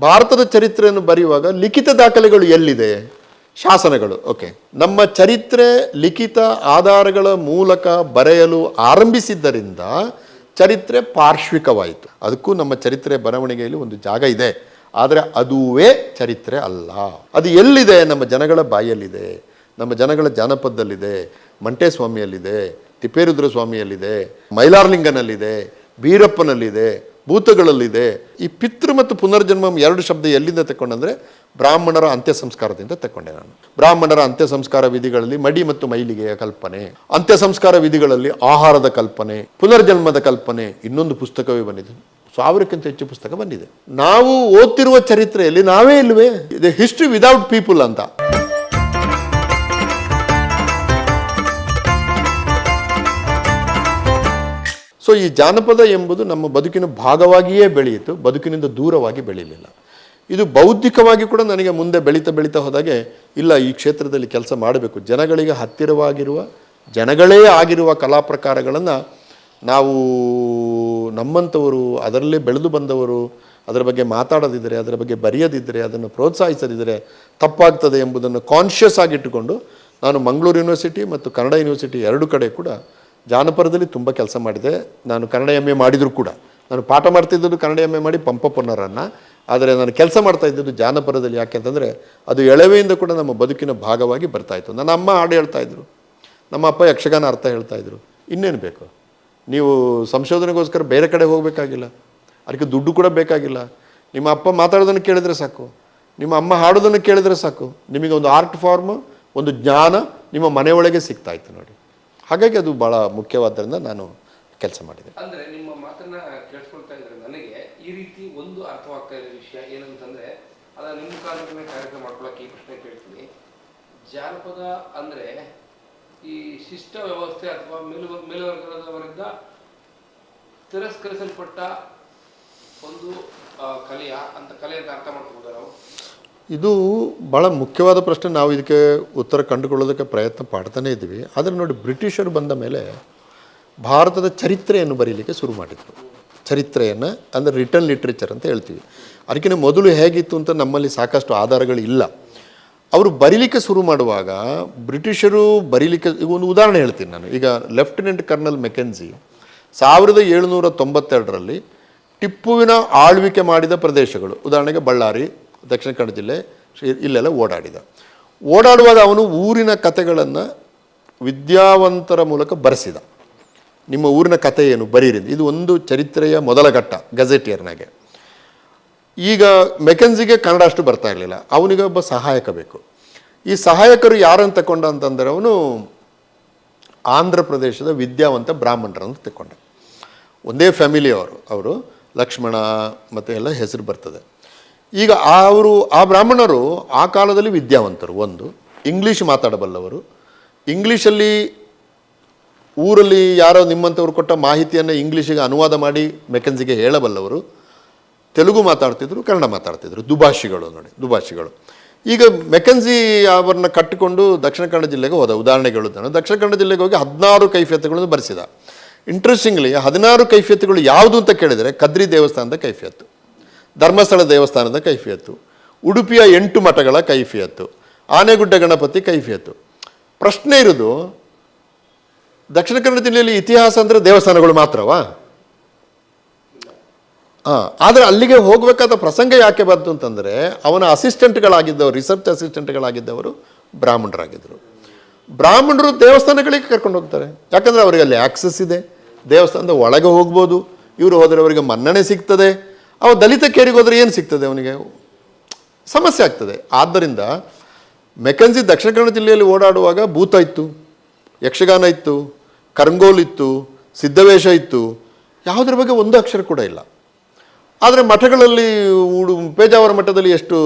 ಭಾರತದ ಚರಿತ್ರೆಯನ್ನು ಬರೆಯುವಾಗ ಲಿಖಿತ ದಾಖಲೆಗಳು ಎಲ್ಲಿದೆ? ಶಾಸನಗಳು. ಓಕೆ ನಮ್ಮ ಚರಿತ್ರೆ, ಲಿಖಿತ ಆಧಾರಗಳ ಮೂಲಕ ಬರೆಯಲು ಆರಂಭಿಸಿದ್ದರಿಂದ ಚರಿತ್ರೆ ಪಾರ್ಶ್ವಿಕವಾಯಿತು. ಅದಕ್ಕೂ ನಮ್ಮ ಚರಿತ್ರೆ ಬರವಣಿಗೆಯಲ್ಲಿ ಒಂದು ಜಾಗ ಇದೆ. ಆದರೆ ಅದುವೇ ಚರಿತ್ರೆ ಅಲ್ಲ. ಅದು ಎಲ್ಲಿದೆ? ನಮ್ಮ ಜನಗಳ ಬಾಯಲ್ಲಿದೆ. ನಮ್ಮ ಜನಗಳ ಜಾನಪದದಲ್ಲಿದೆ. ಮಂಟೇಸ್ವಾಮಿಯಲ್ಲಿದೆ. ತಿಪ್ಪೇರುದ್ರ ಸ್ವಾಮಿಯಲ್ಲಿದೆ ಮೈಲಾರ್ಲಿಂಗನಲ್ಲಿದೆ. ಬೀರಪ್ಪನಲ್ಲಿದೆ. ಭೂತಗಳಲ್ಲಿದೆ. ಈ ಪಿತೃ ಮತ್ತು ಪುನರ್ಜನ್ಮಂ ಎರಡು ಶಬ್ದ ಎಲ್ಲಿಂದ ತಕೊಂಡಂದ್ರೆ ಬ್ರಾಹ್ಮಣರ ಅಂತ್ಯ ಸಂಸ್ಕಾರದಿಂದ ತಗೊಂಡೆ ನಾನು. ಬ್ರಾಹ್ಮಣರ ಅಂತ್ಯ ಸಂಸ್ಕಾರ ವಿಧಿಗಳಲ್ಲಿ ಮಡಿ ಮತ್ತು ಮೈಲಿಗೆಯ ಕಲ್ಪನೆ ಅಂತ್ಯ ಸಂಸ್ಕಾರ ವಿಧಿಗಳಲ್ಲಿ ಆಹಾರದ ಕಲ್ಪನೆ, ಪುನರ್ಜನ್ಮದ ಕಲ್ಪನೆ, ಇನ್ನೊಂದು ಪುಸ್ತಕವೇ ಬಂದಿದೆ. ಸಾವಿರಕ್ಕಿಂತ ಹೆಚ್ಚು ಪುಸ್ತಕ ಬಂದಿದೆ. ನಾವು ಓದ್ತಿರುವ ಚರಿತ್ರೆಯಲ್ಲಿ ನಾವೇ ಇಲ್ವೇ? ಇದೆ ಹಿಸ್ಟ್ರಿ ವಿದೌಟ್ ಪೀಪಲ್ ಅಂತ. ಸೊ ಈ ಜಾನಪದ ಎಂಬುದು ನಮ್ಮ ಬದುಕಿನ ಭಾಗವಾಗಿಯೇ ಬೆಳೆಯಿತು, ಬದುಕಿನಿಂದ ದೂರವಾಗಿ ಬೆಳೀಲಿಲ್ಲ ಇದು ಬೌದ್ಧಿಕವಾಗಿ ಕೂಡ ನನಗೆ ಮುಂದೆ ಬೆಳೀತಾ ಬೆಳೀತಾ ಹೋದಾಗೆ, ಇಲ್ಲ, ಈ ಕ್ಷೇತ್ರದಲ್ಲಿ ಕೆಲಸ ಮಾಡಬೇಕು. ಜನಗಳಿಗೆ ಹತ್ತಿರವಾಗಿರುವ, ಜನಗಳೇ ಆಗಿರುವ ಕಲಾ ಪ್ರಕಾರಗಳನ್ನು ನಾವು, ನಮ್ಮಂಥವರು, ಅದರಲ್ಲೇ ಬೆಳೆದು ಬಂದವರು, ಅದರ ಬಗ್ಗೆ ಮಾತಾಡದಿದ್ದರೆ, ಅದರ ಬಗ್ಗೆ ಬರೆಯದಿದ್ದರೆ, ಅದನ್ನು ಪ್ರೋತ್ಸಾಹಿಸದಿದ್ದರೆ ತಪ್ಪಾಗ್ತದೆ ಎಂಬುದನ್ನು ಕಾನ್ಷಿಯಸ್ ಆಗಿಟ್ಟುಕೊಂಡು ನಾನು ಮಂಗಳೂರು ಯೂನಿವರ್ಸಿಟಿ ಮತ್ತು ಕನ್ನಡ ಯೂನಿವರ್ಸಿಟಿ ಎರಡು ಕಡೆ ಕೂಡ ಜಾನಪದದಲ್ಲಿ ತುಂಬ ಕೆಲಸ ಮಾಡಿದೆ. ನಾನು ಕನ್ನಡ ಎಂ ಎ ಮಾಡಿದರೂ ಕೂಡ. ನಾನು ಪಾಠ ಮಾಡ್ತಿದ್ದದ್ದು ಕನ್ನಡ ಎಂ ಎ ಮಾಡಿ ಪಂಪ ಪೊನ್ನರನ್ನು. ಆದರೆ ನಾನು ಕೆಲಸ ಮಾಡ್ತಾ ಇದ್ದದ್ದು ಜಾನಪದದಲ್ಲಿ ಯಾಕೆಂತಂದರೆ ಅದು ಎಳವೆಯಿಂದ ಕೂಡ ನಮ್ಮ ಬದುಕಿನ ಭಾಗವಾಗಿ ಬರ್ತಾಯಿತ್ತು ನನ್ನ ಅಮ್ಮ ಹಾಡು ಹೇಳ್ತಾಯಿದ್ರು ನಮ್ಮ ಅಪ್ಪ ಯಕ್ಷಗಾನ ಅರ್ಥ ಹೇಳ್ತಾಯಿದ್ರು ಇನ್ನೇನು ಬೇಕು? ನೀವು ಸಂಶೋಧನೆಗೋಸ್ಕರ ಬೇರೆ ಕಡೆ ಹೋಗಬೇಕಾಗಿಲ್ಲ. ಅದಕ್ಕೆ ದುಡ್ಡು ಕೂಡ ಬೇಕಾಗಿಲ್ಲ. ನಿಮ್ಮ ಅಪ್ಪ ಮಾತಾಡೋದನ್ನು ಕೇಳಿದ್ರೆ ಸಾಕು. ನಿಮ್ಮ ಅಮ್ಮ ಹಾಡೋದನ್ನು ಕೇಳಿದ್ರೆ ಸಾಕು. ನಿಮಗೆ ಒಂದು ಆರ್ಟ್ ಫಾರ್ಮ್, ಒಂದು ಜ್ಞಾನ ನಿಮ್ಮ ಮನೆಯೊಳಗೆ ಸಿಗ್ತಾಯಿತ್ತು ನೋಡಿ. ಹಾಗಾಗಿ ಅದು ಭಾಳ ಮುಖ್ಯವಾದ್ದರಿಂದ ನಾನು ಕೆಲಸ ಮಾಡಿದೆ. ಅಂದ್ರೆ ನಿಮ್ಮ ಮಾತನ್ನ ಕೇಳಿಸ್ಕೊಳ್ತಾ ಇದ್ರೆ ನನಗೆ ಈ ರೀತಿ ಒಂದು ಅರ್ಥವಾಗ್ತಾ ಇರೋ ವಿಷಯ ಏನಂತಂದ್ರೆ, ಅದ ನಿಮ್ಮ ಕಾಲದಲ್ಲಿ ಕಾರ್ಯಕ್ರಮ ಮಾಡ್ಕೊಳಕ್ಕೆ ಈ ಪ್ರಶ್ನೆ ಕೇಳ್ತೀನಿ. ಜಾನಪದ ಅಂದ್ರೆ ಈ ಶಿಷ್ಟ ವ್ಯವಸ್ಥೆ ಅಥವಾ ಮೇಲು, ಮೇಲ್ವರ್ಗದವರಿಂದ ತಿರಸ್ಕರಿಸಲ್ಪಟ್ಟ ಒಂದು ಕಲೆಯ ಅಂತ ಕಲೆ ಅಂತ ಅರ್ಥ ಮಾಡ್ಕೋಬಹುದು ನಾವು? ಇದು ಭಾಳ ಮುಖ್ಯವಾದ ಪ್ರಶ್ನೆ. ನಾವು ಇದಕ್ಕೆ ಉತ್ತರ ಕಂಡುಕೊಳ್ಳೋದಕ್ಕೆ ಪ್ರಯತ್ನ ಪಡ್ತಾನೇ ಇದ್ವಿ ಆದರೆ ನೋಡಿ, ಬ್ರಿಟಿಷರು ಬಂದ ಮೇಲೆ ಭಾರತದ ಚರಿತ್ರೆಯನ್ನು ಬರೀಲಿಕ್ಕೆ ಶುರು ಮಾಡಿದರು. ಚರಿತ್ರೆಯನ್ನು, ಅಂದರೆ ರಿಟರ್ನ್ ಲಿಟ್ರೇಚರ್ ಅಂತ ಹೇಳ್ತೀವಿ. ಅದಕ್ಕಿಂತ ಮೊದಲು ಹೇಗಿತ್ತು ಅಂತ ನಮ್ಮಲ್ಲಿ ಸಾಕಷ್ಟು ಆಧಾರಗಳು ಇಲ್ಲ. ಅವರು ಬರೀಲಿಕ್ಕೆ ಶುರು ಮಾಡುವಾಗ ಬ್ರಿಟಿಷರು ಬರೀಲಿಕ್ಕೆ, ಈಗ ಒಂದು ಉದಾಹರಣೆ ಹೇಳ್ತೀನಿ ನಾನು. ಈಗ ಲೆಫ್ಟಿನೆಂಟ್ ಕರ್ನಲ್ ಮೆಕೆನ್ಸಿ ಸಾವಿರದ ಏಳುನೂರ ತೊಂಬತ್ತೆರಡರಲ್ಲಿ ಟಿಪ್ಪುವಿನ ಆಳ್ವಿಕೆ ಮಾಡಿದ ಪ್ರದೇಶಗಳು. ಉದಾಹರಣೆಗೆ ಬಳ್ಳಾರಿ ದಕ್ಷಿಣ ಕನ್ನಡ ಜಿಲ್ಲೆ ಇಲ್ಲೆಲ್ಲ ಓಡಾಡಿದ. ಓಡಾಡುವಾಗ ಅವನು ಊರಿನ ಕತೆಗಳನ್ನು ವಿದ್ಯಾವಂತರ ಮೂಲಕ ಬರೆಸಿದ. ನಿಮ್ಮ ಊರಿನ ಕಥೆ ಏನು? ಬರೀರಿ ಇದು ಒಂದು ಚರಿತ್ರೆಯ ಮೊದಲ ಘಟ್ಟ, ಗಜೆಟಿಯರ್ನಾಗೆ. ಈಗ ಮೆಕೆನ್ಸಿಗೆ ಕನ್ನಡ ಅಷ್ಟು ಬರ್ತಾ ಇರಲಿಲ್ಲ. ಅವನಿಗೆ ಒಬ್ಬ ಸಹಾಯಕ ಬೇಕು. ಈ ಸಹಾಯಕರು ಯಾರನ್ನು ತಗೊಂಡ ಅಂತಂದರೆ ಅವನು ಆಂಧ್ರ ಪ್ರದೇಶದ ವಿದ್ಯಾವಂತ ಬ್ರಾಹ್ಮಣರನ್ನು ತಗೊಂಡ ಒಂದೇ ಫ್ಯಾಮಿಲಿಯವರು ಅವರು ಲಕ್ಷ್ಮಣ ಮತ್ತು ಎಲ್ಲ ಹೆಸರು ಬರ್ತದೆ. ಈಗ ಅವರು, ಆ ಬ್ರಾಹ್ಮಣರು ಆ ಕಾಲದಲ್ಲಿ ವಿದ್ಯಾವಂತರು. ಒಂದು ಇಂಗ್ಲೀಷ್ ಮಾತಾಡಬಲ್ಲವರು. ಇಂಗ್ಲೀಷಲ್ಲಿ ಊರಲ್ಲಿ ಯಾರೋ ನಿಮ್ಮಂಥವ್ರು ಕೊಟ್ಟ ಮಾಹಿತಿಯನ್ನು ಇಂಗ್ಲೀಷಿಗೆ ಅನುವಾದ ಮಾಡಿ ಮೆಕೆನ್ಸಿಗೆ ಹೇಳಬಲ್ಲವರು. ತೆಲುಗು ಮಾತಾಡ್ತಿದ್ರು, ಕನ್ನಡ ಮಾತಾಡ್ತಿದ್ರು. ದುಭಾಷಿಗಳು ನೋಡಿ, ದುಭಾಷಿಗಳು. ಈಗ ಮೆಕೆನ್ಸಿ ಅವರನ್ನ ಕಟ್ಟಿಕೊಂಡು ದಕ್ಷಿಣ ಕನ್ನಡ ಜಿಲ್ಲೆಗೆ ಹೋದ ಉದಾಹರಣೆಗೆ ಹೇಳುತ್ತಾನೆ ದಕ್ಷಿಣ ಕನ್ನಡ ಜಿಲ್ಲೆಗೆ ಹೋಗಿ ಹದಿನಾರು ಕೈಫಿಯತ್ತುಗಳನ್ನು ಬರೆಸಿದ. ಇಂಟ್ರೆಸ್ಟಿಂಗ್ಲಿ ಹದಿನಾರು ಕೈಫಿಯತ್ತುಗಳು ಯಾವುದು ಅಂತ ಕೇಳಿದರೆ ಕದ್ರಿ ದೇವಸ್ಥಾನದ ಕೈಫಿಯತ್ತು. ಧರ್ಮಸ್ಥಳ ದೇವಸ್ಥಾನದ ಕೈಫಿಯತ್ತು, ಉಡುಪಿಯ ಎಂಟು ಮಠಗಳ ಕೈಫಿಯತ್ತು, ಆನೆಗುಡ್ಡ ಗಣಪತಿ ಕೈಫಿಯತ್ತು. ಪ್ರಶ್ನೆ ಇರೋದು, ದಕ್ಷಿಣ ಕನ್ನಡ ಜಿಲ್ಲೆಯಲ್ಲಿ ಇತಿಹಾಸ ಅಂದರೆ ದೇವಸ್ಥಾನಗಳು ಮಾತ್ರವಾ? ಹಾಂ, ಆದರೆ ಅಲ್ಲಿಗೆ ಹೋಗಬೇಕಾದ ಪ್ರಸಂಗ ಯಾಕೆ ಬಂತು ಅಂತಂದರೆ, ಅವನ ಅಸಿಸ್ಟೆಂಟ್ಗಳಾಗಿದ್ದವರು, ರಿಸರ್ಚ್ ಅಸಿಸ್ಟೆಂಟ್ಗಳಾಗಿದ್ದವರು ಬ್ರಾಹ್ಮಣರಾಗಿದ್ದರು. ಬ್ರಾಹ್ಮಣರು ದೇವಸ್ಥಾನಗಳಿಗೆ ಕರ್ಕೊಂಡು ಹೋಗ್ತಾರೆ. ಯಾಕಂದರೆ ಅವರಿಗೆ ಅಲ್ಲಿ ಆಕ್ಸಸ್ ಇದೆ. ದೇವಸ್ಥಾನದ ಒಳಗೆ ಹೋಗ್ಬೋದು. ಇವರು ಹೋದರೆ ಅವರಿಗೆ ಮನ್ನಣೆ ಸಿಗ್ತದೆ. ಅವ ದಲಿತ ಕೇರಿಗೆ ಹೋದರೆ ಏನು ಸಿಗ್ತದೆ ಅವನಿಗೆ? ಸಮಸ್ಯೆ ಆಗ್ತದೆ. ಆದ್ದರಿಂದ ಮೆಕನ್ಸಿ ದಕ್ಷಿಣ ಕನ್ನಡ ಜಿಲ್ಲೆಯಲ್ಲಿ ಓಡಾಡುವಾಗ ಭೂತ ಇತ್ತು, ಯಕ್ಷಗಾನ ಇತ್ತು, ಕರಂಗೋಲ್ ಇತ್ತು, ಸಿದ್ಧವೇಷ ಇತ್ತು. ಯಾವುದ್ರ ಬಗ್ಗೆ ಒಂದು ಅಕ್ಷರ ಕೂಡ ಇಲ್ಲ. ಆದರೆ ಮಠಗಳಲ್ಲಿ ಉಡು, ಪೇಜಾವರ ಮಠದಲ್ಲಿ ಎಷ್ಟು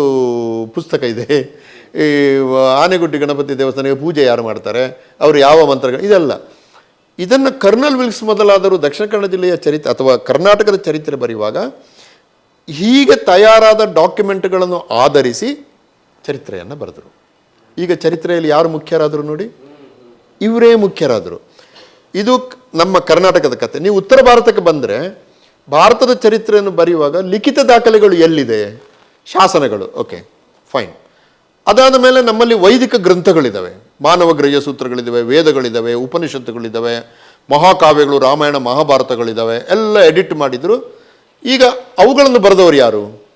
ಪುಸ್ತಕ ಇದೆ? ಈ ಆನೆಗುಡ್ಡಿ ಗಣಪತಿ ದೇವಸ್ಥಾನಕ್ಕೆ ಪೂಜೆ ಯಾರು ಮಾಡ್ತಾರೆ? ಅವರು ಯಾವ ಮಂತ್ರಗಳು? ಇದೆಲ್ಲ. ಇದನ್ನು ಕರ್ನಲ್ ವಿಲ್ಸ್ ಮೊದಲಾದರೂ ದಕ್ಷಿಣ ಕನ್ನಡ ಜಿಲ್ಲೆಯ ಚರಿತ್ರೆ ಅಥವಾ ಕರ್ನಾಟಕದ ಚರಿತ್ರೆ ಬರೆಯುವಾಗ ಹೀಗೆ ತಯಾರಾದ ಡಾಕ್ಯುಮೆಂಟ್ಗಳನ್ನು ಆಧರಿಸಿ ಚರಿತ್ರೆಯನ್ನು ಬರೆದರು. ಈಗ ಚರಿತ್ರೆಯಲ್ಲಿ ಯಾರು ಮುಖ್ಯರಾದರು ನೋಡಿ? ಇವರೇ ಮುಖ್ಯರಾದರು. ಇದು ನಮ್ಮ ಕರ್ನಾಟಕದ ಕತೆ. ನೀವು ಉತ್ತರ ಭಾರತಕ್ಕೆ ಬಂದರೆ ಭಾರತದ ಚರಿತ್ರೆಯನ್ನು ಬರೆಯುವಾಗ ಲಿಖಿತ ದಾಖಲೆಗಳು ಎಲ್ಲಿದೆ? ಶಾಸನಗಳು. ಓಕೆ ಫೈನ್ ಅದಾದ ಮೇಲೆ ನಮ್ಮಲ್ಲಿ ವೈದಿಕ ಗ್ರಂಥಗಳಿದ್ದಾವೆ ಮಾನವ ಗ್ರಹ್ಯ ಸೂತ್ರಗಳಿದ್ದಾವೆ ವೇದಗಳಿದ್ದಾವೆ ಉಪನಿಷತ್ತುಗಳಿದ್ದಾವೆ ಮಹಾಕಾವ್ಯಗಳು, ರಾಮಾಯಣ ಮಹಾಭಾರತಗಳಿದ್ದಾವೆ ಎಲ್ಲ ಎಡಿಟ್ ಮಾಡಿದ್ರು. ಈಗ ಅವುಗಳನ್ನು ಬರೆದವರು ಯಾರು?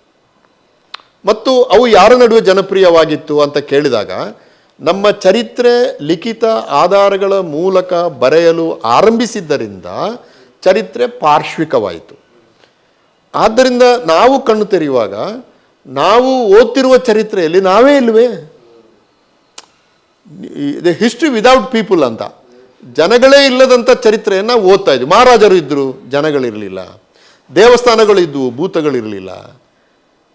ಮತ್ತು ಅವು ಯಾರ ನಡುವೆ ಜನಪ್ರಿಯವಾಗಿತ್ತು ಅಂತ ಕೇಳಿದಾಗ, ನಮ್ಮ ಚರಿತ್ರೆ, ಲಿಖಿತ ಆಧಾರಗಳ ಮೂಲಕ ಬರೆಯಲು ಆರಂಭಿಸಿದ್ದರಿಂದ ಚರಿತ್ರೆ ಪಾರ್ಶ್ವಿಕವಾಯಿತು. ಆದ್ದರಿಂದ ನಾವು ಕಣ್ಣು ತೆರೆಯುವಾಗ, ನಾವು ಓದ್ತಿರುವ ಚರಿತ್ರೆಯಲ್ಲಿ ನಾವೇ ಇಲ್ವೇ? ದ ಹಿಸ್ಟ್ರಿ ವಿದೌಟ್ ಪೀಪಲ್ ಅಂತ. ಜನಗಳೇ ಇಲ್ಲದಂಥ ಚರಿತ್ರೆಯನ್ನು ಓದ್ತಾ ಇದ್ವಿ. ಮಹಾರಾಜರು ಇದ್ದರು ಜನಗಳಿರಲಿಲ್ಲ. ದೇವಸ್ಥಾನಗಳಿದ್ವು ಭೂತಗಳಿರಲಿಲ್ಲ,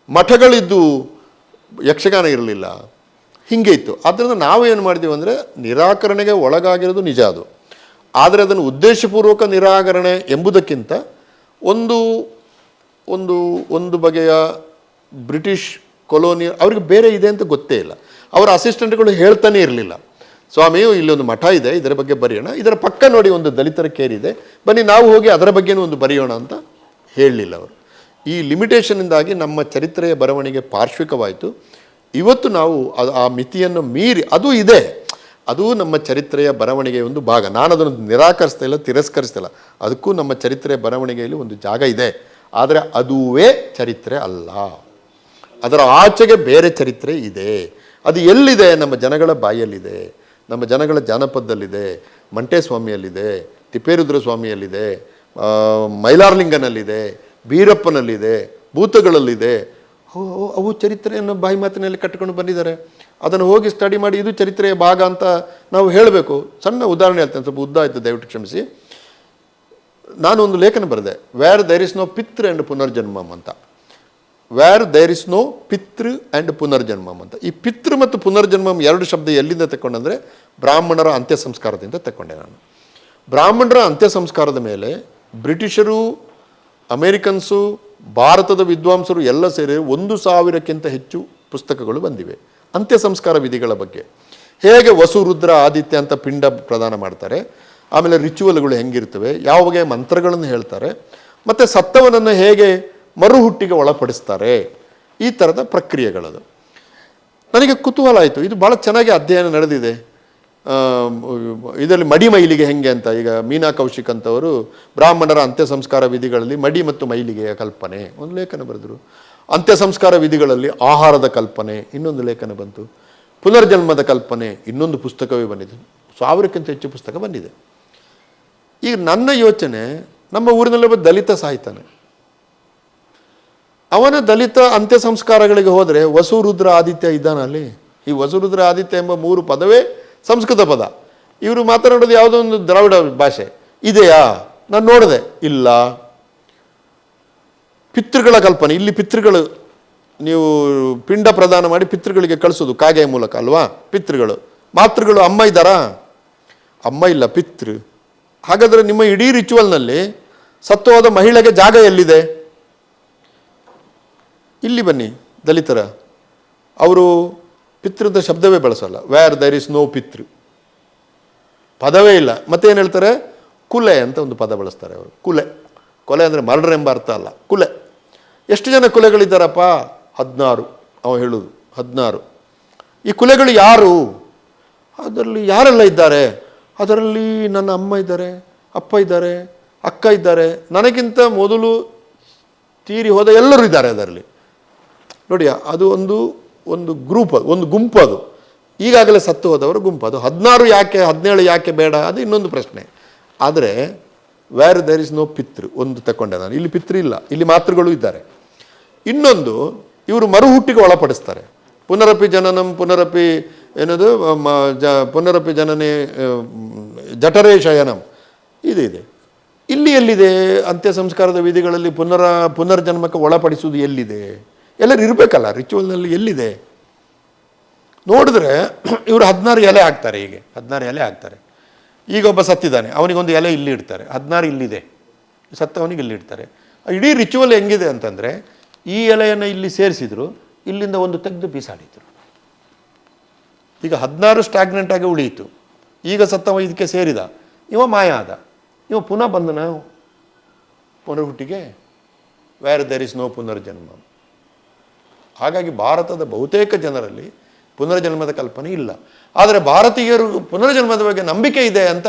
ಮಠಗಳಿದ್ದು ಯಕ್ಷಗಾನ ಇರಲಿಲ್ಲ, ಹೀಗೆ ಇತ್ತು. ಆದ್ದರಿಂದ ನಾವು ಏನು ಮಾಡಿದ್ದೀವಿ ಅಂದರೆ ನಿರಾಕರಣೆಗೆ ಒಳಗಾಗಿರೋದು ನಿಜ ಅದು. ಆದರೆ ಅದನ್ನು ಉದ್ದೇಶಪೂರ್ವಕ ನಿರಾಕರಣೆ ಎಂಬುದಕ್ಕಿಂತ ಒಂದು ಒಂದು ಒಂದು ಬಗೆಯ ಬ್ರಿಟಿಷ್ ಕೊಲೋನಿ, ಅವ್ರಿಗೆ ಬೇರೆ ಇದೆ ಅಂತ ಗೊತ್ತೇ ಇಲ್ಲ. ಅವರ ಅಸಿಸ್ಟೆಂಟ್ಗಳು ಹೇಳ್ತಾನೆ ಇರಲಿಲ್ಲ. ಸ್ವಾಮಿಯು ಇಲ್ಲೊಂದು ಮಠ ಇದೆ, ಇದರ ಬಗ್ಗೆ ಬರೆಯೋಣ. ಇದರ ಪಕ್ಕ ನೋಡಿ ಒಂದು ದಲಿತರ ಕೇರಿದೆ ಬನ್ನಿ, ನಾವು ಹೋಗಿ ಅದರ ಬಗ್ಗೆನೂ ಒಂದು ಬರೆಯೋಣ ಅಂತ ಹೇಳಲಿಲ್ಲ ಅವರು ಈ ಲಿಮಿಟೇಷನ್ನಿಂದಾಗಿ ನಮ್ಮ ಚರಿತ್ರೆಯ ಬರವಣಿಗೆ ಪಾರ್ಶ್ವಿಕವಾಯಿತು. ಇವತ್ತು ನಾವು ಅದು ಆ ಮಿತಿಯನ್ನು ಮೀರಿ, ಅದು ಇದೆ. ಅದು ನಮ್ಮ ಚರಿತ್ರೆಯ ಬರವಣಿಗೆಯ ಒಂದು ಭಾಗ. ನಾನು ಅದನ್ನು ನಿರಾಕರಿಸ್ತಾ ಇಲ್ಲ, ತಿರಸ್ಕರಿಸ್ತಾ ಇಲ್ಲ. ಅದಕ್ಕೂ ನಮ್ಮ ಚರಿತ್ರೆಯ ಬರವಣಿಗೆಯಲ್ಲಿ ಒಂದು ಜಾಗ ಇದೆ. ಆದರೆ ಅದುವೇ ಚರಿತ್ರೆ ಅಲ್ಲ. ಅದರ ಆಚೆಗೆ ಬೇರೆ ಚರಿತ್ರೆ ಇದೆ. ಅದು ಎಲ್ಲಿದೆ? ನಮ್ಮ ಜನಗಳ ಬಾಯಲ್ಲಿದೆ. ನಮ್ಮ ಜನಗಳ ಜಾನಪದದಲ್ಲಿದೆ ಮಂಟೇಸ್ವಾಮಿಯಲ್ಲಿದೆ. ಸ್ವಾಮಿಯಲ್ಲಿದೆ ಮೈಲಾರ್ಲಿಂಗನಲ್ಲಿದೆ, ಬೀರಪ್ಪನಲ್ಲಿದೆ, ಭೂತಗಳಲ್ಲಿದೆ. ಅವು- ಚರಿತ್ರೆಯನ್ನು ಬಾಯಿ ಮಾತಿನಲ್ಲಿ ಕಟ್ಟಿಕೊಂಡು ಬಂದಿದ್ದಾರೆ. ಅದನ್ನು ಹೋಗಿ ಸ್ಟಡಿ ಮಾಡಿ ಇದು ಚರಿತ್ರೆಯ ಭಾಗ ಅಂತ ನಾವು ಹೇಳಬೇಕು. ಸಣ್ಣ ಉದಾಹರಣೆ ಹೇಳ್ತೇನೆ, ಸ್ವಲ್ಪ ಉದ್ದ ಆಯಿತು, ದಯವಿಟ್ಟು ಕ್ಷಮಿಸಿ. ನಾನು ಒಂದು ಲೇಖನ ಬರೆದೆ ವ್ಯಾರ್ ದೇರ್ ಇಸ್ ನೋ ಪಿತೃ ಆ್ಯಂಡ್ ಪುನರ್ಜನ್ಮಮ್ ಅಂತ. ವ್ಯಾರ್ ದೇರ್ ಇಸ್ ನೋ ಪಿತೃ ಆ್ಯಂಡ್ ಪುನರ್ಜನ್ಮಮ್ ಅಂತ. ಈ ಪಿತೃ ಮತ್ತು ಪುನರ್ಜನ್ಮಮ್ ಎರಡು ಶಬ್ದ ಎಲ್ಲಿಂದ ತಗೊಂಡಂದರೆ ಬ್ರಾಹ್ಮಣರ ಅಂತ್ಯ ಸಂಸ್ಕಾರದಿಂದ ತಕೊಂಡೆ ನಾನು. ಬ್ರಾಹ್ಮಣರ ಅಂತ್ಯ ಸಂಸ್ಕಾರದ ಮೇಲೆ ಬ್ರಿಟಿಷರು, ಅಮೇರಿಕನ್ಸು, ಭಾರತದ ವಿದ್ವಾಂಸರು ಎಲ್ಲ ಸೇರಿ ಒಂದು ಸಾವಿರಕ್ಕಿಂತ ಹೆಚ್ಚು ಪುಸ್ತಕಗಳು ಬಂದಿವೆ. ಅಂತ್ಯ ಸಂಸ್ಕಾರ ವಿಧಿಗಳ ಬಗ್ಗೆ. ಹೇಗೆ ವಸು, ರುದ್ರ, ಆದಿತ್ಯ ಅಂತ ಪಿಂಡ ಪ್ರದಾನ ಮಾಡ್ತಾರೆ. ಆಮೇಲೆ ರಿಚುವಲ್ಗಳು ಹೆಂಗಿರ್ತವೆ, ಯಾವ ಬಗೆಯ ಮಂತ್ರಗಳನ್ನು ಹೇಳ್ತಾರೆ, ಮತ್ತು ಸತ್ತವನನ್ನು ಹೇಗೆ ಮರುಹುಟ್ಟಿಗೆ ಒಳಪಡಿಸ್ತಾರೆ, ಈ ಥರದ ಪ್ರಕ್ರಿಯೆಗಳದು. ನನಗೆ ಕುತೂಹಲ ಆಯಿತು. ಇದು ಭಾಳ ಚೆನ್ನಾಗಿ ಅಧ್ಯಯನ ನಡೆದಿದೆ. ಇದರಲ್ಲಿ ಮಡಿ ಮೈಲಿಗೆ ಹೆಂಗೆ ಅಂತ, ಈಗ ಮೀನಾ ಕೌಶಿಕ್ ಅಂತವರು ಬ್ರಾಹ್ಮಣರ ಅಂತ್ಯ ಸಂಸ್ಕಾರ ವಿಧಿಗಳಲ್ಲಿ ಮಡಿ ಮತ್ತು ಮೈಲಿಗೆಯ ಕಲ್ಪನೆ. ಒಂದು ಲೇಖನ ಬರೆದರು. ಅಂತ್ಯ ಸಂಸ್ಕಾರ ವಿಧಿಗಳಲ್ಲಿ ಆಹಾರದ ಕಲ್ಪನೆ, ಇನ್ನೊಂದು ಲೇಖನ ಬಂತು. ಪುನರ್ಜನ್ಮದ ಕಲ್ಪನೆ, ಇನ್ನೊಂದು ಪುಸ್ತಕವೇ ಬಂದಿದೆ. ಸಾವಿರಕ್ಕಿಂತ ಹೆಚ್ಚು ಪುಸ್ತಕ ಬಂದಿದೆ. ಈಗ ನನ್ನ ಯೋಚನೆ, ನಮ್ಮ ಊರಿನಲ್ಲೊಬ್ಬ ದಲಿತ ಸಾಯ್ತಾನೆ. ಅವನ ದಲಿತ ಅಂತ್ಯ ಸಂಸ್ಕಾರಗಳಿಗೆ ಹೋದರೆ ವಸುರುದ್ರ ಆದಿತ್ಯ ಇದ್ದಾನಲ್ಲಿ ಈ ವಸುರುದ್ರ ಆದಿತ್ಯ ಎಂಬ ಮೂರು ಪದವೇ ಸಂಸ್ಕೃತ ಪದ. ಇವರು ಮಾತನಾಡೋದು ಯಾವುದೋ ಒಂದು ದ್ರಾವಿಡ ಭಾಷೆ. ಇದೆಯಾ? ನಾನು ನೋಡಿದೆ. ಇಲ್ಲ. ಪಿತೃಗಳ ಕಲ್ಪನೆ. ಇಲ್ಲಿ ಪಿತೃಗಳು, ನೀವು ಪಿಂಡ ಪ್ರದಾನ ಮಾಡಿ ಪಿತೃಗಳಿಗೆ ಕಳಿಸೋದು ಕಾಗೆ ಮೂಲಕ ಅಲ್ವಾ? ಪಿತೃಗಳು. ಮಾತೃಗಳು ಅಮ್ಮ ಇದ್ದಾರಾ? ಅಮ್ಮ ಇಲ್ಲ, ಪಿತೃ. ಹಾಗಾದರೆ ನಿಮ್ಮ ಇಡೀ ರಿಚುವಲ್ನಲ್ಲಿ ಸತ್ತು ಹೋದ ಮಹಿಳೆಗೆ ಜಾಗ ಎಲ್ಲಿದೆ? ಇಲ್ಲಿ ಬನ್ನಿ, ದಲಿತರ. ಅವರು ಪಿತೃದ ಶಬ್ದವೇ ಬಳಸಲ್ಲ. ವ್ಯಾರ್ ದರ್ ಇಸ್ ನೋ ಪಿತೃ. ಪದವೇ ಇಲ್ಲ. ಮತ್ತೇನು ಹೇಳ್ತಾರೆ? ಕುಲೆ ಅಂತ ಒಂದು ಪದ ಬಳಸ್ತಾರೆ ಅವರು. ಕುಲೆ. ಕೊಲೆ ಅಂದರೆ ಮರ್ಡರ್ ಎಂಬ ಅರ್ಥ ಅಲ್ಲ. ಕುಲೆ. ಎಷ್ಟು ಜನ ಕುಲೆಗಳಿದ್ದಾರಪ್ಪ? ಹದಿನಾರು. ಅವ ಹೇಳುವುದು ಹದಿನಾರು. ಈ ಕುಲೆಗಳು ಯಾರು? ಅದರಲ್ಲಿ ಯಾರೆಲ್ಲ ಇದ್ದಾರೆ? ಅದರಲ್ಲಿ ನನ್ನ ಅಮ್ಮ ಇದ್ದಾರೆ, ಅಪ್ಪ ಇದ್ದಾರೆ, ಅಕ್ಕ ಇದ್ದಾರೆ. ನನಗಿಂತ ಮೊದಲು ತೀರಿ ಹೋದ ಎಲ್ಲರೂ ಇದ್ದಾರೆ ಅದರಲ್ಲಿ. ನೋಡಿ, ಅದು ಒಂದು ಒಂದು ಗ್ರೂಪ್ ಅದು, ಒಂದು ಗುಂಪು ಅದು. ಈಗಾಗಲೇ ಸತ್ತು ಹೋದವರು ಗುಂಪು ಅದು. ಹದಿನಾರು ಯಾಕೆ, ಹದಿನೇಳು ಯಾಕೆ ಬೇಡ, ಅದು ಇನ್ನೊಂದು ಪ್ರಶ್ನೆ. ಆದರೆ ವ್ಯಾರ್ ದೇರ್ ಇಸ್ ನೋ ಪಿತೃ, ಒಂದು ತಗೊಂಡೆ ನಾನು. ಇಲ್ಲಿ ಪಿತೃ ಇಲ್ಲ, ಇಲ್ಲಿ ಮಾತೃಗಳು ಇದ್ದಾರೆ. ಇನ್ನೊಂದು, ಇವರು ಮರುಹುಟ್ಟಿಗೆ ಒಳಪಡಿಸ್ತಾರೆ. ಪುನರಪಿ ಜನನಂ, ಪುನರಪಿ ಏನದು ಜ, ಪುನರಪಿ ಜನನೇ ಜಠರೇ ಶಯನಂ. ಇದು, ಇದೆ. ಇಲ್ಲಿ ಎಲ್ಲಿದೆ? ಅಂತ್ಯ ಸಂಸ್ಕಾರದ ವಿಧಿಗಳಲ್ಲಿ ಪುನರ, ಪುನರ್ಜನ್ಮಕ್ಕೆ ಒಳಪಡಿಸುವುದು ಎಲ್ಲಿದೆ? ಎಲ್ಲರೂ ಇರಬೇಕಲ್ಲ ರಿಚುವಲ್ನಲ್ಲಿ ಎಲ್ಲಿದೆ? ನೋಡಿದ್ರೆ ಇವರು ಹದಿನಾರು ಎಲೆ ಹಾಕ್ತಾರೆ ಹೀಗೆ, ಹದಿನಾರು ಎಲೆ ಹಾಕ್ತಾರೆ. ಈಗ ಒಬ್ಬ ಸತ್ತಿದ್ದಾನೆ, ಅವನಿಗೊಂದು ಎಲೆ ಇಲ್ಲಿ ಇಡ್ತಾರೆ, ಹದಿನಾರು ಇಲ್ಲಿದೆ. ಸತ್ತವನಿಗೆ ಇಲ್ಲಿ ಇಡ್ತಾರೆ. ಇಡೀ ರಿಚುವಲ್ ಹೆಂಗಿದೆ ಅಂತಂದರೆ, ಈ ಎಲೆಯನ್ನು ಇಲ್ಲಿ ಸೇರಿಸಿದ್ರು, ಇಲ್ಲಿಂದ ಒಂದು ತೆಗೆದು ಬೀಸಾಡಿದ್ರು. ಈಗ ಹದಿನಾರು ಸ್ಟಾಗ್ನೆಂಟ್ ಆಗಿ ಉಳಿಯಿತು. ಈಗ ಸತ್ತವ ಇದಕ್ಕೆ ಸೇರಿದ, ಇವ ಮಾಯ ಆದ, ಇವ ಪುನಃ ಬಂದನ? ಪುನರ್ಹುಟ್ಟಿಗೆ? ವ್ಯಾರ್ ದರ್ ಇಸ್ ನೋ ಪುನರ್ಜನ್ಮ. ಹಾಗಾಗಿ ಭಾರತದ ಬಹುತೇಕ ಜನರಲ್ಲಿ ಪುನರ್ಜನ್ಮದ ಕಲ್ಪನೆ ಇಲ್ಲ. ಆದರೆ ಭಾರತೀಯರು ಪುನರ್ಜನ್ಮದ ಬಗ್ಗೆ ನಂಬಿಕೆ ಇದೆ ಅಂತ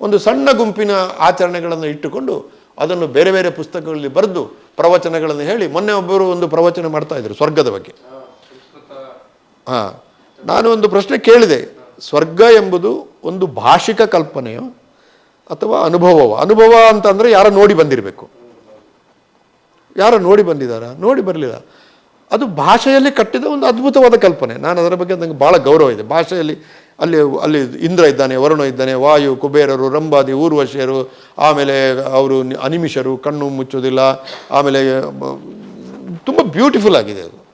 ಒಂದು ಸಣ್ಣ ಗುಂಪಿನ ಆಚರಣೆಗಳನ್ನು ಇಟ್ಟುಕೊಂಡು ಅದನ್ನು ಬೇರೆ ಬೇರೆ ಪುಸ್ತಕಗಳಲ್ಲಿ ಬರೆದು ಪ್ರವಚನಗಳನ್ನು ಹೇಳಿ ಮೊನ್ನೆ ಒಬ್ಬರು ಒಂದು ಪ್ರವಚನ ಮಾಡ್ತಾ ಇದ್ರು ಸ್ವರ್ಗದ ಬಗ್ಗೆ. ಹಾಂ, ನಾನು ಒಂದು ಪ್ರಶ್ನೆ ಕೇಳಿದೆ. ಸ್ವರ್ಗ ಎಂಬುದು ಒಂದು ಭಾಷಿಕ ಕಲ್ಪನೆಯೋ ಅಥವಾ ಅನುಭವವ? ಅನುಭವ ಅಂತಂದರೆ ಯಾರೋ ನೋಡಿ ಬಂದಿರಬೇಕು. ಯಾರೋ ನೋಡಿ ಬಂದಿದ್ದಾರಾ? ನೋಡಿ ಬರಲಿಲ್ಲ. ಅದು ಭಾಷೆಯಲ್ಲಿ ಕಟ್ಟಿದ ಒಂದು ಅದ್ಭುತವಾದ ಕಲ್ಪನೆ. ನಾನು ಅದರ ಬಗ್ಗೆ ನನಗೆ ಭಾಳ ಗೌರವ ಇದೆ. ಭಾಷೆಯಲ್ಲಿ ಅಲ್ಲಿ ಅಲ್ಲಿ ಇಂದ್ರ ಇದ್ದಾನೆ, ವರುಣ ಇದ್ದಾನೆ, ವಾಯು, ಕುಬೇರರು, ರಂಬಾದಿ, ಊರ್ವಶಿಯರು, ಆಮೇಲೆ ಅವರು ಅನಿಮಿಷರು, ಕಣ್ಣು ಮುಚ್ಚೋದಿಲ್ಲ ಆಮೇಲೆ, ತುಂಬ ಬ್ಯೂಟಿಫುಲ್ ಆಗಿದೆ ಅದು.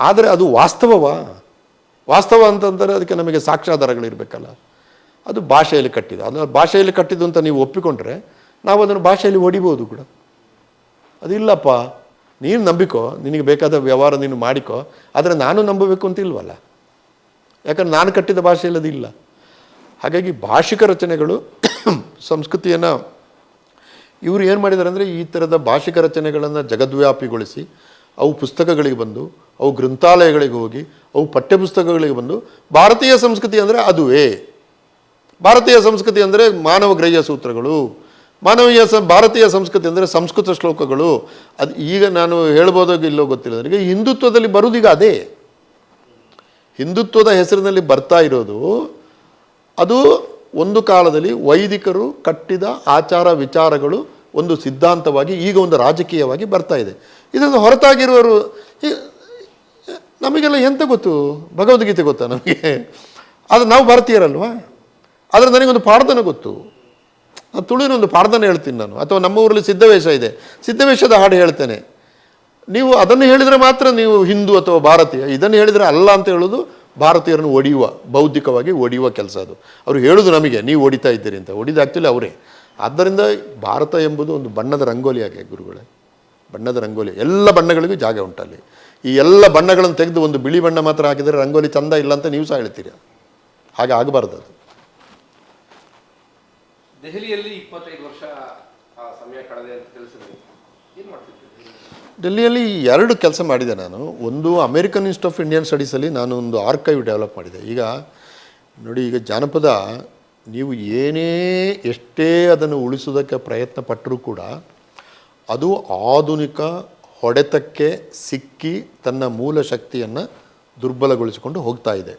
ಆದರೆ ಅದು ವಾಸ್ತವವಾ? ವಾಸ್ತವ ಅಂತಂದರೆ ಅದಕ್ಕೆ ನಮಗೆ ಸಾಕ್ಷ್ಯಾಧಾರಗಳಿರಬೇಕಲ್ಲ. ಅದು ಭಾಷೆಯಲ್ಲಿ ಕಟ್ಟಿದ. ಅದು ಭಾಷೆಯಲ್ಲಿ ಕಟ್ಟಿದ್ದು ಅಂತ ನೀವು ಒಪ್ಪಿಕೊಂಡ್ರೆ ನಾವು ಅದನ್ನು ಭಾಷೆಯಲ್ಲಿ ಹೊಡಿಬೋದು ಕೂಡ. ಅದಿಲ್ಲಪ್ಪ ನೀನು ನಂಬಿಕೋ, ನಿನಗೆ ಬೇಕಾದ ವ್ಯವಹಾರ ನೀನು ಮಾಡಿಕೋ, ಆದರೆ ನಾನು ನಂಬಬೇಕು ಅಂತ ಇಲ್ವಲ್ಲ? ಯಾಕಂದ್ರೆ ನಾನು ಕಟ್ಟಿದ ಭಾಷೆಯಲ್ಲಿ ಅದಿಲ್ಲ ಹಾಗಾಗಿ ಭಾಷಿಕ ರಚನೆಗಳು, ಸಂಸ್ಕೃತಿಯನ್ನು ಇವರು ಏನು ಮಾಡಿದ್ದಾರೆ ಅಂದರೆ ಈ ಥರದ ಭಾಷಿಕ ರಚನೆಗಳನ್ನು ಜಗದ್ವ್ಯಾಪಿಗೊಳಿಸಿ ಅವು ಪುಸ್ತಕಗಳಿಗೆ ಬಂದು, ಅವು ಗ್ರಂಥಾಲಯಗಳಿಗೆ ಹೋಗಿ, ಅವು ಪಠ್ಯಪುಸ್ತಕಗಳಿಗೆ ಬಂದು ಭಾರತೀಯ ಸಂಸ್ಕೃತಿ ಅಂದರೆ ಅದುವೇ. ಭಾರತೀಯ ಸಂಸ್ಕೃತಿ ಅಂದರೆ ಮಾನವ ಗ್ರಹ್ಯ ಸೂತ್ರಗಳು. ಮಾನವೀಯ ಸ, ಭಾರತೀಯ ಸಂಸ್ಕೃತಿ ಅಂದರೆ ಸಂಸ್ಕೃತ ಶ್ಲೋಕಗಳು. ಅದು ಈಗ ನಾನು ಹೇಳ್ಬೋದೋ ಇಲ್ಲೋ ಗೊತ್ತಿಲ್ಲ. ನನಗೆ ಹಿಂದುತ್ವದಲ್ಲಿ ಬರುವುದೀಗ ಅದೇ. ಹಿಂದುತ್ವದ ಹೆಸರಿನಲ್ಲಿ ಬರ್ತಾ ಇರೋದು, ಅದು ಒಂದು ಕಾಲದಲ್ಲಿ ವೈದಿಕರು ಕಟ್ಟಿದ ಆಚಾರ ವಿಚಾರಗಳು ಒಂದು ಸಿದ್ಧಾಂತವಾಗಿ, ಈಗ ಒಂದು ರಾಜಕೀಯವಾಗಿ ಬರ್ತಾ ಇದೆ. ಇದನ್ನು ಹೊರತಾಗಿರುವವರು ನಮಗೆಲ್ಲ ಎಂತ ಗೊತ್ತು? ಭಗವದ್ಗೀತೆ ಗೊತ್ತಾ ನಮಗೆ? ಆದರೆ ನಾವು ಭಾರತೀಯರಲ್ವಾ? ಆದರೆ ನನಗೊಂದು ಪಾಠದನ ಗೊತ್ತು. ಆ ತುಳುವಿನ ಒಂದು ಪಾಡ್ದನ ಹೇಳ್ತೀನಿ ನಾನು. ಅಥವಾ ನಮ್ಮ ಊರಲ್ಲಿ ಸಿದ್ಧವೇಷ ಇದೆ. ಸಿದ್ಧವೇಶದ ಹಾಡು ಹೇಳ್ತೇನೆ. ನೀವು ಅದನ್ನು ಹೇಳಿದರೆ ಮಾತ್ರ ನೀವು ಹಿಂದೂ ಅಥವಾ ಭಾರತೀಯ. ಇದನ್ನು ಹೇಳಿದರೆ ಅಲ್ಲ ಅಂತ ಹೇಳೋದು ಭಾರತೀಯರನ್ನು ಒಡೆಯುವ, ಬೌದ್ಧಿಕವಾಗಿ ಒಡೆಯುವ ಕೆಲಸ ಅದು. ಅವರು ಹೇಳೋದು ನಮಗೆ, ನೀವು ಒಡಿತಾ ಇದ್ದೀರಿ ಅಂತ. ಒಡಿದ ಆ್ಯಕ್ಚುಲಿ ಅವರೇ. ಆದ್ದರಿಂದ ಭಾರತ ಎಂಬುದು ಒಂದು ಬಣ್ಣದ ರಂಗೋಲಿ ಆಗಿ ಗುರುಗಳೇ. ಬಣ್ಣದ ರಂಗೋಲಿ. ಎಲ್ಲ ಬಣ್ಣಗಳಿಗೂ ಜಾಗ ಉಂಟಲ್ಲಿ ಈ ಎಲ್ಲ ಬಣ್ಣಗಳನ್ನು ತೆಗೆದು ಒಂದು ಬಿಳಿ ಬಣ್ಣ ಮಾತ್ರ ಹಾಕಿದರೆ ರಂಗೋಲಿ ಚಂದ ಇಲ್ಲ ಅಂತ ನೀವು ಸಹ ಹೇಳ್ತೀರಿ? ಹಾಗೆ ಆಗಬಾರ್ದು ಅದು. ದೆಹಲಿಯಲ್ಲಿ ಇಪ್ಪತ್ತೈದು ವರ್ಷ ಸಮಯ ಕಳೆದೆ ಅಂತ ತಿಳಿಸಿದ್ರು. ಏನು ಮಾಡ್ತಿದ್ದೆ ಡೆಲ್ಲಿಯಲ್ಲಿ ಎರಡು ಕೆಲಸ ಮಾಡಿದೆ ನಾನು. ಒಂದು ಅಮೇರಿಕನ್ ಇನ್ಸ್ಟಿಟ್ಯೂಟ್ ಆಫ್ ಇಂಡಿಯನ್ ಸ್ಟಡೀಸಲ್ಲಿ ನಾನು ಒಂದು ಆರ್ಕೈವ್ ಡೆವಲಪ್ ಮಾಡಿದೆ. ಈಗ ನೋಡಿ, ಈಗ ಜಾನಪದ ನೀವು ಏನೇ ಎಷ್ಟೇ ಅದನ್ನು ಉಳಿಸೋದಕ್ಕೆ ಪ್ರಯತ್ನ ಪಟ್ಟರೂ ಕೂಡ ಅದು ಆಧುನಿಕ ಹೊಡೆತಕ್ಕೆ ಸಿಕ್ಕಿ ತನ್ನ ಮೂಲ ಶಕ್ತಿಯನ್ನು ದುರ್ಬಲಗೊಳಿಸಿಕೊಂಡು ಹೋಗ್ತಾ ಇದೆ.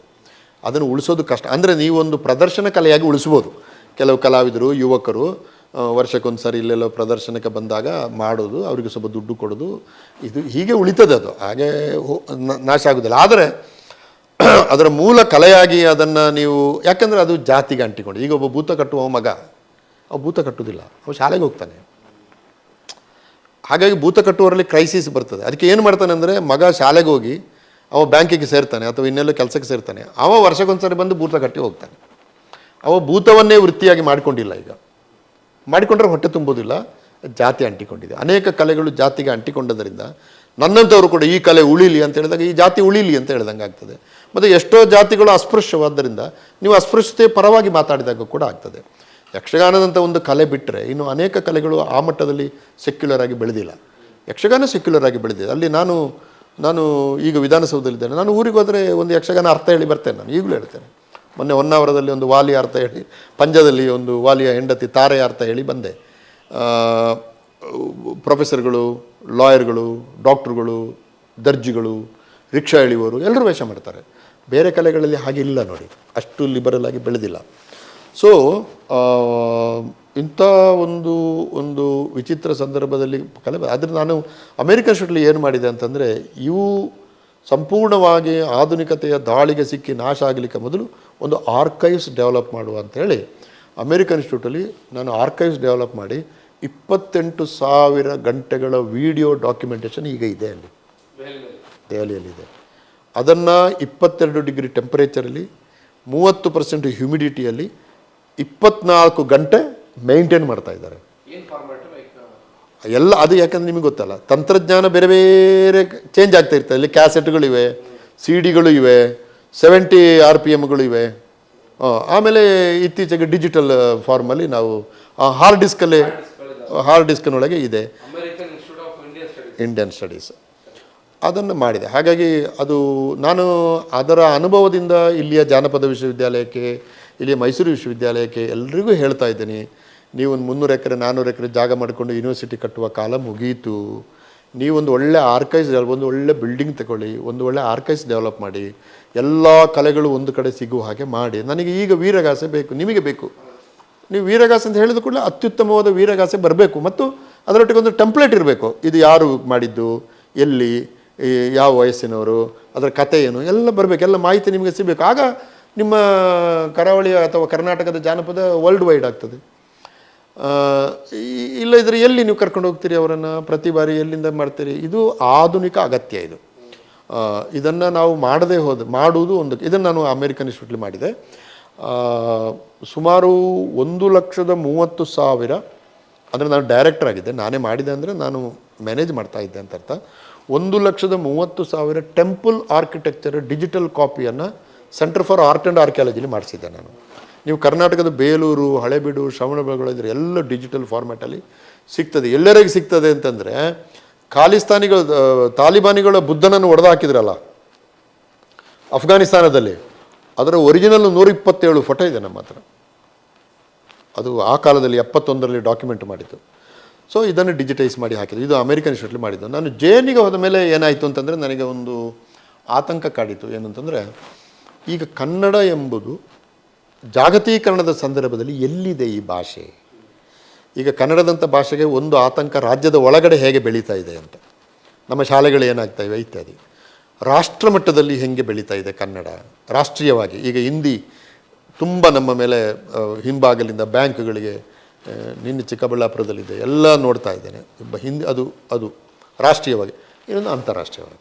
ಅದನ್ನು ಉಳಿಸೋದು ಕಷ್ಟ. ಅಂದರೆ ನೀವೊಂದು ಪ್ರದರ್ಶನ ಕಲೆಯಾಗಿ ಉಳಿಸ್ಬೋದು ಕೆಲವು ಕಲಾವಿದರು, ಯುವಕರು ವರ್ಷಕ್ಕೊಂದು ಸಾರಿ ಇಲ್ಲೆಲ್ಲೋ ಪ್ರದರ್ಶನಕ್ಕೆ ಬಂದಾಗ ಮಾಡೋದು, ಅವರಿಗೆ ಸ್ವಲ್ಪ ದುಡ್ಡು ಕೊಡೋದು, ಇದು ಹೀಗೆ ಉಳಿತದೆ ಅದು. ಹಾಗೆ ನಾಶ ಆಗೋದಿಲ್ಲ. ಆದರೆ ಅದರ ಮೂಲ ಕಲೆಯಾಗಿ ಅದನ್ನು ನೀವು, ಯಾಕಂದರೆ ಅದು ಜಾತಿಗೆ ಅಂಟಿಕೊಂಡು. ಈಗ ಒಬ್ಬ ಭೂತ ಕಟ್ಟುವ ಮಗ, ಅವ ಭೂತ ಕಟ್ಟುವುದಿಲ್ಲ ಅವ ಶಾಲೆಗೆ ಹೋಗ್ತಾನೆ. ಹಾಗಾಗಿ ಭೂತ ಕಟ್ಟುವರಲ್ಲಿ ಕ್ರೈಸಿಸ್ ಬರ್ತದೆ. ಅದಕ್ಕೆ ಏನು ಮಾಡ್ತಾನೆ ಅಂದರೆ, ಮಗ ಶಾಲೆಗೆ ಹೋಗಿ ಅವ ಬ್ಯಾಂಕಿಗೆ ಸೇರ್ತಾನೆ ಅಥವಾ ಇನ್ನೆಲ್ಲೋ ಕೆಲಸಕ್ಕೆ ಸೇರ್ತಾನೆ. ಅವ ವರ್ಷಕ್ಕೊಂದ್ಸರಿ ಬಂದು ಭೂತ ಕಟ್ಟಿ ಹೋಗ್ತಾನೆ. ಅವ ಭೂತವನ್ನೇ ವೃತ್ತಿಯಾಗಿ ಮಾಡಿಕೊಂಡಿಲ್ಲ ಈಗ. ಮಾಡಿಕೊಂಡ್ರೆ ಹೊಟ್ಟೆ ತುಂಬೋದಿಲ್ಲ, ಜಾತಿ ಅಂಟಿಕೊಂಡಿದೆ. ಅನೇಕ ಕಲೆಗಳು ಜಾತಿಗೆ ಅಂಟಿಕೊಂಡದರಿಂದ ನನ್ನಂಥವರು ಕೂಡ ಈ ಕಲೆ ಉಳಿಲಿ ಅಂತ ಹೇಳಿದಾಗ ಈ ಜಾತಿ ಉಳಿಲಿ ಅಂತ ಹೇಳ್ದಂಗೆ ಆಗ್ತದೆ. ಮತ್ತು ಎಷ್ಟೋ ಜಾತಿಗಳು ಅಸ್ಪೃಶ್ಯವಾದ್ದರಿಂದ ನೀವು ಅಸ್ಪೃಶ್ಯತೆ ಪರವಾಗಿ ಮಾತಾಡಿದಾಗ ಕೂಡ ಆಗ್ತದೆ. ಯಕ್ಷಗಾನದಂಥ ಒಂದು ಕಲೆ ಬಿಟ್ಟರೆ ಇನ್ನು ಅನೇಕ ಕಲೆಗಳು ಆ ಮಟ್ಟದಲ್ಲಿ ಸೆಕ್ಯುಲರ್ ಆಗಿ ಬೆಳೆದಿಲ್ಲ. ಯಕ್ಷಗಾನ ಸೆಕ್ಯುಲರ್ ಆಗಿ ಬೆಳೆದಿದೆ. ಅಲ್ಲಿ ನಾನು ನಾನು ಈಗ ವಿಧಾನಸೌಧದಲ್ಲಿದ್ದೇನೆ. ನಾನು ಊರಿಗೆ ಹೋದರೆ ಒಂದು ಯಕ್ಷಗಾನ ಅರ್ಥ ಹೇಳಿ ಬರ್ತೇನೆ ನಾನು, ಈಗಲೂ ಹೇಳ್ತೇನೆ. ಮೊನ್ನೆ ಹೊನ್ನಾವರದಲ್ಲಿ ಒಂದು ವಾಲಿಯ ಅರ್ಥ ಹೇಳಿ, ಪಂಜದಲ್ಲಿ ಒಂದು ವಾಲಿಯ ಹೆಂಡತಿ ತಾರೆಯ ಅರ್ಥ ಹೇಳಿ ಬಂದೆ. ಪ್ರೊಫೆಸರ್ಗಳು, ಲಾಯರ್ಗಳು, ಡಾಕ್ಟ್ರುಗಳು, ದರ್ಜಿಗಳು, ರಿಕ್ಷಾ ಎಳೆಯುವವರು ಎಲ್ಲರೂ ವೇಷ ಮಾಡ್ತಾರೆ. ಬೇರೆ ಕಲೆಗಳಲ್ಲಿ ಹಾಗೆ ಇಲ್ಲ ನೋಡಿ, ಅಷ್ಟು ಲಿಬರಲ್ ಆಗಿ ಬೆಳೆದಿಲ್ಲ. ಸೊ ಇಂಥ ಒಂದು ಒಂದು ವಿಚಿತ್ರ ಸಂದರ್ಭದಲ್ಲಿ ಕಲೆ ಆದರೆ ನಾನು ಅಮೇರಿಕನ್ ಸ್ಟುಡಲ್ಲಿ ಏನು ಮಾಡಿದೆ ಅಂತಂದರೆ, ಇವು ಸಂಪೂರ್ಣವಾಗಿ ಆಧುನಿಕತೆಯ ದಾಳಿಗೆ ಸಿಕ್ಕಿ ನಾಶ ಆಗಲಿಕ್ಕೆ ಮೊದಲು ಒಂದು ಆರ್ಕೈವ್ಸ್ ಡೆವಲಪ್ ಮಾಡುವ ಅಂಥೇಳಿ ಅಮೇರಿಕನ್ ಇನ್ಸ್ಟಿಟ್ಯೂಟಲ್ಲಿ ನಾನು ಆರ್ಕೈವ್ಸ್ ಡೆವಲಪ್ ಮಾಡಿ ಇಪ್ಪತ್ತೆಂಟು ಸಾವಿರ ಗಂಟೆಗಳ ವಿಡಿಯೋ ಡಾಕ್ಯುಮೆಂಟೇಷನ್ ಈಗ ಇದೆ ಅಲ್ಲಿ. ದೆಹಲಿಯಲ್ಲಿ ದೆಹಲಿಯಲ್ಲಿದೆ ಅದನ್ನು ಇಪ್ಪತ್ತೆರಡು ಡಿಗ್ರಿ ಟೆಂಪರೇಚರಲ್ಲಿ ಮೂವತ್ತು ಪರ್ಸೆಂಟ್ ಹ್ಯುಮಿಡಿಟಿಯಲ್ಲಿ ಇಪ್ಪತ್ನಾಲ್ಕು ಗಂಟೆ ಮೇಂಟೈನ್ ಮಾಡ್ತಾ ಇದ್ದಾರೆ. ಎಲ್ಲ ಅದು ಯಾಕಂದ್ರೆ ನಿಮಗೆ ಗೊತ್ತಲ್ಲ ತಂತ್ರಜ್ಞಾನ ಬೇರೆ ಬೇರೆ ಚೇಂಜ್ ಆಗ್ತಾ ಇರ್ತದೆ. ಇಲ್ಲಿ ಕ್ಯಾಸೆಟ್ಗಳಿವೆ ಸಿ ಡಿಗಳು ಇವೆ ಸೆವೆಂಟಿ ಆರ್ ಪಿ ಎಮ್ಗಳು ಇವೆ. ಆಮೇಲೆ ಇತ್ತೀಚೆಗೆ ಡಿಜಿಟಲ್ ಫಾರ್ಮಲ್ಲಿ ನಾವು ಹಾರ್ಡ್ ಡಿಸ್ಕಲ್ಲೇ ಹಾರ್ಡ್ ಡಿಸ್ಕ್ನೊಳಗೆ ಇದೆ. ಸ್ಟಡೀಸ್ ಇಂಡಿಯನ್ ಸ್ಟಡೀಸ್ ಅದನ್ನು ಮಾಡಿದೆ. ಹಾಗಾಗಿ ಅದು ನಾನು ಅದರ ಅನುಭವದಿಂದ ಇಲ್ಲಿಯ ಜಾನಪದ ವಿಶ್ವವಿದ್ಯಾಲಯಕ್ಕೆ ಇಲ್ಲಿಯ ಮೈಸೂರು ವಿಶ್ವವಿದ್ಯಾಲಯಕ್ಕೆ ಎಲ್ರಿಗೂ ಹೇಳ್ತಾ ಇದ್ದೀನಿ. ನೀವು ಒಂದು ಮುನ್ನೂರು ಎಕರೆ ನಾನ್ನೂರು ಎಕರೆ ಜಾಗ ಮಾಡಿಕೊಂಡು ಯೂನಿವರ್ಸಿಟಿ ಕಟ್ಟುವ ಕಾಲ ಮುಗಿಯಿತು ನೀವೊಂದು ಒಳ್ಳೆ ಆರ್ಕೈಸ್ ಒಂದು ಒಳ್ಳೆ ಬಿಲ್ಡಿಂಗ್ ತಗೊಳ್ಳಿ ಒಂದು ಒಳ್ಳೆ ಆರ್ಕೈಸ್ ಡೆವಲಪ್ ಮಾಡಿ. ಎಲ್ಲ ಕಲೆಗಳು ಒಂದು ಕಡೆ ಸಿಗುವ ಹಾಗೆ ಮಾಡಿ. ನನಗೆ ಈಗ ವೀರಗಾಸೆ ಬೇಕು, ನಿಮಗೆ ಬೇಕು. ನೀವು ವೀರಗಾಸೆ ಅಂತ ಹೇಳಿದ ಕೂಡಲೇ ಅತ್ಯುತ್ತಮವಾದ ವೀರಗಾಸೆ ಬರಬೇಕು. ಮತ್ತು ಅದರೊಟ್ಟಿಗೆ ಒಂದು ಟೆಂಪ್ಲೇಟ್ ಇರಬೇಕು. ಇದು ಯಾರು ಮಾಡಿದ್ದು, ಎಲ್ಲಿ ಯಾವ ವಯಸ್ಸಿನವರು, ಅದರ ಕತೆ ಏನು, ಎಲ್ಲ ಬರಬೇಕು. ಎಲ್ಲ ಮಾಹಿತಿ ನಿಮಗೆ ಸಿಗಬೇಕು. ಆಗ ನಿಮ್ಮ ಕರಾವಳಿ ಅಥವಾ ಕರ್ನಾಟಕದ ಜಾನಪದ ವರ್ಲ್ಡ್ ವೈಡ್ ಆಗ್ತದೆ. ಇಲ್ಲ ಇದ್ರೆ ಎಲ್ಲಿ ನೀವು ಕರ್ಕೊಂಡು ಹೋಗ್ತೀರಿ ಅವರನ್ನು? ಪ್ರತಿ ಬಾರಿ ಎಲ್ಲಿಂದ ಮಾಡ್ತೀರಿ? ಇದು ಆಧುನಿಕ ಅಗತ್ಯ ಇದು. ಇದನ್ನು ನಾವು ಮಾಡದೇ ಹೋದ, ಮಾಡುವುದು ಒಂದು, ಇದನ್ನು ನಾನು ಅಮೇರಿಕನ್ ಇನ್ಸ್ಟಿಟ್ಯೂಟ್ಲಿ ಮಾಡಿದೆ. ಸುಮಾರು ಒಂದು ಲಕ್ಷದ ಮೂವತ್ತು ಸಾವಿರ, ಅಂದರೆ ನಾನು ಡೈರೆಕ್ಟರ್ ಆಗಿದ್ದೆ, ನಾನೇ ಮಾಡಿದೆ ಅಂದರೆ ನಾನು ಮ್ಯಾನೇಜ್ ಮಾಡ್ತಾ ಇದ್ದೆ ಅಂತ ಅರ್ಥ. ಒಂದು ಲಕ್ಷದ ಮೂವತ್ತು ಸಾವಿರ ಟೆಂಪಲ್ ಆರ್ಕಿಟೆಕ್ಚರ್ ಡಿಜಿಟಲ್ ಕಾಪಿಯನ್ನು ಸೆಂಟರ್ ಫಾರ್ ಆರ್ಟ್ ಆ್ಯಂಡ್ ಆರ್ಕಿಯಾಲಜಿಲಿ ಮಾಡಿಸಿದ್ದೆ ನಾನು. ನೀವು ಕರ್ನಾಟಕದ ಬೇಲೂರು, ಹಳೆಬೀಡು, ಶ್ರವಣಬೆಳಗೊಳ, ಇದ್ರೆ ಎಲ್ಲ ಡಿಜಿಟಲ್ ಫಾರ್ಮ್ಯಾಟಲ್ಲಿ ಸಿಗ್ತದೆ. ಎಲ್ಲರಿಗೆ ಸಿಗ್ತದೆ ಅಂತಂದರೆ ಖಾಲಿಸ್ತಾನಿಗಳು ತಾಲಿಬಾನಿಗಳ ಬುದ್ಧನನ್ನು ಒಡೆದು ಹಾಕಿದ್ರಲ್ಲ ಅಫ್ಘಾನಿಸ್ತಾನದಲ್ಲಿ. ಅದರ ಒರಿಜಿನಲ್ ನೂರ ಇಪ್ಪತ್ತೇಳು ಫೋಟೋ ಇದೆ ನಮ್ಮ ಹತ್ರ. ಅದು ಆ ಕಾಲದಲ್ಲಿ ಎಪ್ಪತ್ತೊಂದರಲ್ಲಿ ಡಾಕ್ಯುಮೆಂಟ್ ಮಾಡಿದ್ದು. ಸೊ ಇದನ್ನು ಡಿಜಿಟೈಸ್ ಮಾಡಿ ಹಾಕಿದ್ದು. ಇದು ಅಮೇರಿಕನ್ ಇನ್ಸ್ಟಿಟ್ಯೂಟ್ಲಿ ಮಾಡಿದ್ದು. ನಾನು ಜೇನಿಗೆ ಹೋದ ಮೇಲೆ ಏನಾಯಿತು ಅಂತಂದರೆ ನನಗೆ ಒಂದು ಆತಂಕ ಕಾಡಿತು ಏನಂತಂದರೆ ಈಗ ಕನ್ನಡ ಎಂಬುದು ಜಾಗತೀಕರಣದ ಸಂದರ್ಭದಲ್ಲಿ ಎಲ್ಲಿದೆ ಈ ಭಾಷೆ? ಈಗ ಕನ್ನಡದಂಥ ಭಾಷೆಗೆ ಒಂದು ಆತಂಕ ರಾಜ್ಯದ ಒಳಗಡೆ ಹೇಗೆ ಬೆಳೀತಾ ಇದೆ ಅಂತ. ನಮ್ಮ ಶಾಲೆಗಳು ಏನಾಗ್ತಾ ಇವೆ ಇತ್ಯಾದಿ. ರಾಷ್ಟ್ರ ಮಟ್ಟದಲ್ಲಿ ಹೇಗೆ ಬೆಳೀತಾ ಇದೆ ಕನ್ನಡ ರಾಷ್ಟ್ರೀಯವಾಗಿ. ಈಗ ಹಿಂದಿ ತುಂಬ ನಮ್ಮ ಮೇಲೆ ಹಿಂಬಾಗಲಿಂದ ಬ್ಯಾಂಕ್ಗಳಿಗೆ ನಿನ್ನೆ ಚಿಕ್ಕಬಳ್ಳಾಪುರದಲ್ಲಿದೆ ಎಲ್ಲ ನೋಡ್ತಾ ಇದ್ದೇನೆ. ಹಿಂದಿ ಅದು ಅದು ರಾಷ್ಟ್ರೀಯವಾಗಿ ಇನ್ನೊಂದು ಅಂತಾರಾಷ್ಟ್ರೀಯವಾಗಿ.